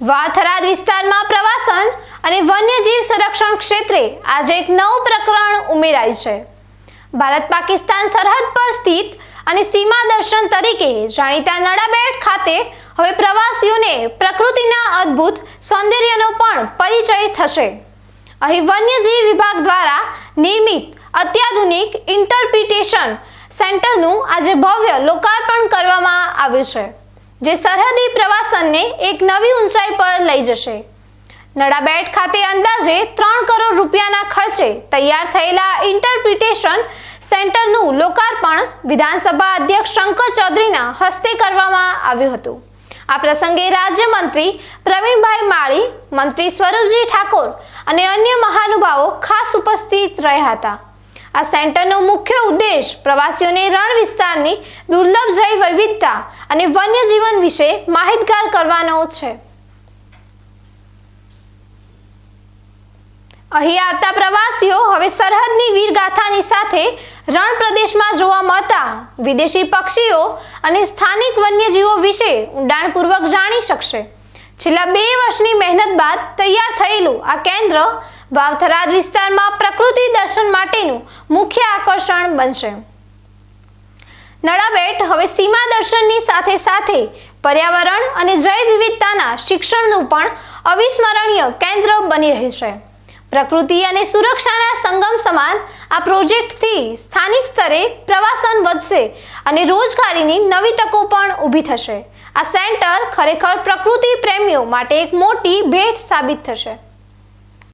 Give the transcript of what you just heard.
વાથરાદ વિસ્તારમાં પ્રવાસન અને વન્યજીવ સંરક્ષણ ક્ષેત્રે આજે એક નવું પ્રકરણ ઉમેરાયું છે. ભારત પાકિસ્તાન સરહદ પર સ્થિત અને સીમા દર્શન તરીકે જાણીતા નડાબેટ ખાતે હવે પ્રવાસીઓને પ્રકૃતિના અદ્ભુત સૌંદર્યનો પણ પરિચય થશે. અહીં વન્યજીવ વિભાગ દ્વારા નિર્મિત અત્યાધુનિક ઇન્ટરપ્રિટેશન સેન્ટરનું આજે ભવ્ય લોકાર્પણ કરવામાં આવ્યું છે. જે સરહદી પ્રવાસનને એક નવી ઊંચાઈ પર લઈ જશે. નડાબેટ ખાતે અંદાજે ત્રણ કરોડ રૂપિયાના ખર્ચે તૈયાર થયેલા ઇન્ટરપ્રિટેશન સેન્ટરનું લોકાર્પણ વિધાનસભા અધ્યક્ષ શંકર ચૌધરીના હસ્તે કરવામાં આવ્યું હતું. આ પ્રસંગે રાજ્યમંત્રી પ્રવીણભાઈ માળી, મંત્રી સ્વરૂપજી ઠાકોર અને અન્ય મહાનુભાવો ખાસ ઉપસ્થિત રહ્યા હતા. આ સેન્ટરનો મુખ્ય ઉદ્દેશ પ્રવાસીઓને રણ વિસ્તારની દુર્લભ જૈવ વૈવિધતા અને વન્યજીવન વિશે માહિતગાર કરવાનો છે. અહીં આવતા પ્રવાસીઓ હવે સરહદની વીરગાથાની સાથે રણ પ્રદેશમાં જોવા મળતા વિદેશી પક્ષીઓ અને સ્થાનિક વન્યજીવો વિશે ઊંડાણપૂર્વક જાણી શકશે. છેલ્લા બે વર્ષની મહેનત બાદ તૈયાર થયેલું આ કેન્દ્ર વાવથરાદ વિસ્તારમાં પ્રકૃતિ દર્શન માટેનું મુખ્ય આકર્ષણ બનશે. નડાબેટ હવે સીમા દર્શનની સાથે સાથે પર્યાવરણ અને જૈવ વિવિધતાના શિક્ષણનું પણ અવિસ્મરણીય કેન્દ્ર બની રહ્યું છે. પ્રકૃતિ અને સુરક્ષાના સંગમ સમાન આ પ્રોજેક્ટથી સ્થાનિક સ્તરે પ્રવાસન વધશે અને રોજગારીની નવી તકો પણ ઊભી થશે. આ સેન્ટર ખરેખર પ્રકૃતિ પ્રેમીઓ માટે એક મોટી ભેટ સાબિત થશે.